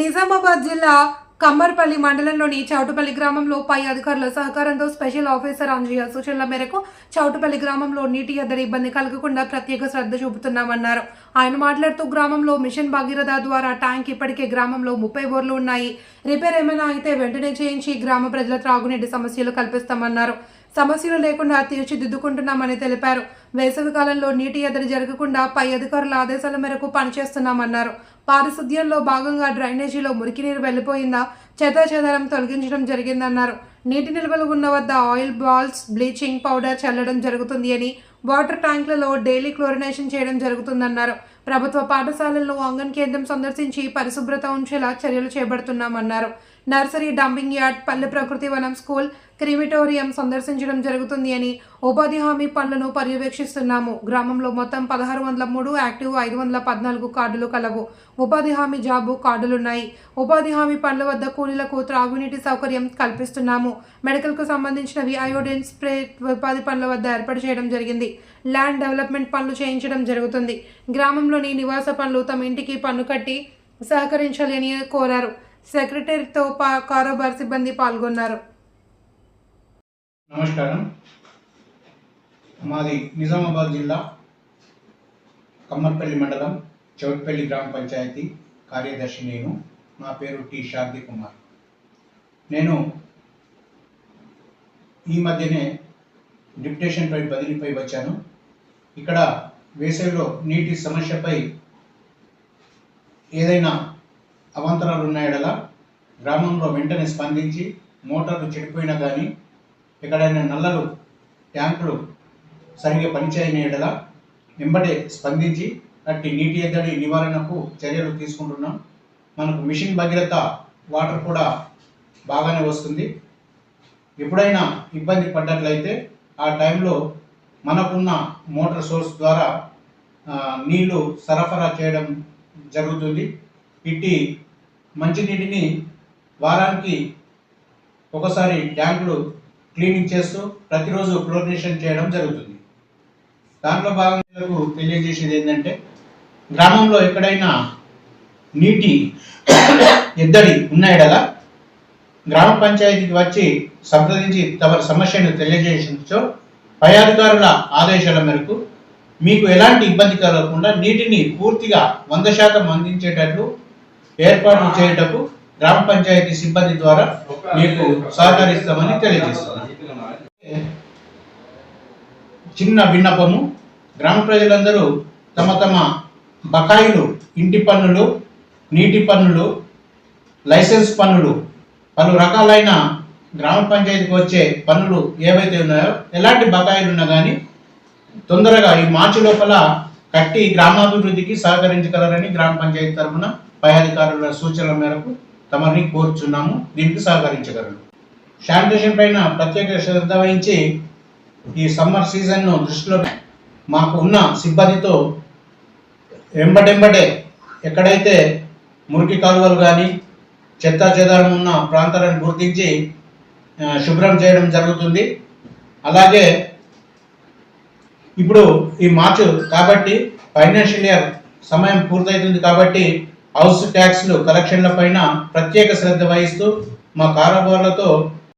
నిజామాబాద్ జిల్లా కమ్మర్పల్లి మండలంలోని చౌటుపల్లి గ్రామంలో పై అధికారుల సహకారంతో స్పెషల్ ఆఫీసర్ అంజయ్య సూచనల మేరకు చౌటుపల్లి గ్రామంలో నీటి ఎద్దడి ఇబ్బంది కలగకుండా ప్రత్యేక శ్రద్ధ చూపుతున్నామన్నారు. ఆయన మాట్లాడుతూ గ్రామంలో మిషన్ భగీరథ ద్వారా ట్యాంక్ ఇప్పటికే గ్రామంలో ముప్పై బోర్లు ఉన్నాయి. రిపేర్ ఏమైనా అయితే వెంటనే చేయించి గ్రామ ప్రజల త్రాగునీటి సమస్యలు కల్పిస్తామన్నారు. సమస్యలు లేకుండా తీర్చిదిద్దుకుంటున్నామని తెలిపారు. వేసవి కాలంలో నీటి ఎద్దడి జరగకుండా పై అధికారుల ఆదేశాల మేరకు పనిచేస్తున్నామన్నారు. పారిశుద్ధ్యంలో భాగంగా డ్రైనేజీలో మురికి నీరు వెళ్ళిపోయిందా? చెత్తాచెదారం తొలగించడం జరిగిందన్నారు. నీటి నిల్వలు ఉన్న వద్ద ఆయిల్ బాల్స్ బ్లీచింగ్ పౌడర్ చల్లడం జరుగుతుంది అని వాటర్ ట్యాంకులలో డైలీ క్లోరినేషన్ చేయడం జరుగుతుందన్నారు. ప్రభుత్వ పాఠశాలల్లో అంగన్ కేంద్రం సందర్శించి పరిశుభ్రత ఉంచేలా చర్యలు చేపడుతున్నామన్నారు. నర్సరీ డంపింగ్ యార్డ్ పల్లె ప్రకృతి వనం స్కూల్ క్రిమిటోరియం సందర్శించడం జరుగుతుంది అని ఉపాధి హామీ పనులను పర్యవేక్షిస్తున్నాము. గ్రామంలో మొత్తం పదహారు వందల మూడు యాక్టివ్ ఐదు వందల పద్నాలుగు కార్డులు కలవు. ఉపాధి హామీ జాబు కార్డులున్నాయి. ఉపాధి హామీ పనుల వద్ద కూలీలకు త్రాగునీటి సౌకర్యం కల్పిస్తున్నాము. మెడికల్కు సంబంధించినవి అయోడిన్ స్ప్రే ఉపాధి పనుల వద్ద ఏర్పాటు చేయడం జరిగింది. ల్యాండ్ డెవలప్మెంట్ పనులు చేయించడం జరుగుతుంది. గ్రామంలోని నివాస పనులు తమ ఇంటికి పన్ను కట్టి సహకరించాలని కోరారు. సెక్రటరీతో పా కారోబార్ సిబ్బంది పాల్గొన్నారు. నమస్కారం. మాది నిజామాబాద్ జిల్లా కమ్మర్పల్లి మండలం చౌట్పల్లి గ్రామ పంచాయతీ కార్యదర్శి నేను. నా పేరు టి శారది కుమార్. నేను ఈ మధ్యనే డిప్యుటేషన్ బదిలీపై వచ్చాను. ఇక్కడ వేసవిలో నీటి సమస్యపై ఏదైనా అవాంతరాలు ఉన్నాయడలా గ్రామంలో వెంటనే స్పందించి మోటార్లు చెడిపోయినా కానీ ఎక్కడైనా నల్లలు ట్యాంకులు సరిగ్గా పనిచేయని ఎడల వెంబడే స్పందించి అట్టి నీటి ఎద్దడి నివారణకు చర్యలు తీసుకుంటున్నాం. మనకు మిషన్ భగీరథ వాటర్ కూడా బాగానే వస్తుంది. ఎప్పుడైనా ఇబ్బంది పడ్డట్లయితే ఆ టైంలో మనకున్న మోటార్ సోర్స్ ద్వారా నీళ్ళు సరఫరా చేయడం జరుగుతుంది. ఇట్టి మంచినీటిని వారానికి ఒకసారి ట్యాంకులు క్లీనింగ్ చేస్తూ ప్రతిరోజు క్లోరినేషన్ చేయడం జరుగుతుంది. దాంట్లో భాగంగా తెలియజేసేది ఏంటంటే గ్రామంలో ఎక్కడైనా నీటి ఎద్దడి ఉన్నాయడలా గ్రామ పంచాయతీకి వచ్చి సంప్రదించి తమ సమస్యను తెలియజేసించో పై అధికారుల ఆదేశాల మేరకు మీకు ఎలాంటి ఇబ్బంది కలగకుండా నీటిని పూర్తిగా వంద శాతం అందించేటట్లు ఏర్పాటు చేయుటకు గ్రామ పంచాయతీ సిబ్బంది ద్వారా మీకు సహకరిస్తామని తెలియజేస్తున్నాను చిన్న విన్నపము. గ్రామ ప్రజలందరూ తమ తమ బకాయిలు ఇంటి పన్నులు నీటి పన్నులు లైసెన్స్ పన్నులు పలు రకాలైన గ్రామ పంచాయతీకి వచ్చే పన్నులు ఏవైతే ఉన్నాయో ఎలాంటి బకాయిలు ఉన్నా కానీ తొందరగా ఈ మార్చి లోపల కట్టి గ్రామాభివృద్ధికి సహకరించగలరని గ్రామ పంచాయతీ తరఫున పై అధికారుల సూచనల మేరకు తమని కోరుచున్నాము. దీనికి సహకరించగలరు. శానిటేషన్ పైన ప్రత్యేక శ్రద్ధ వహించి ఈ సమ్మర్ సీజన్ను దృష్టిలో మాకు ఉన్న సిబ్బందితో ఎంబటెంబటే ఎక్కడైతే మురికి కాలువలు కానీ చెత్త చెదారం ఉన్న ప్రాంతాలను గుర్తించి శుభ్రం చేయడం జరుగుతుంది. అలాగే ఇప్పుడు ఈ మార్చు కాబట్టి ఫైనాన్షియల్ ఇయర్ సమయం పూర్తవుతుంది కాబట్టి హౌస్ ట్యాక్స్లు కలెక్షన్ల పైన ప్రత్యేక శ్రద్ధ వహిస్తూ మా కారోబార్లతో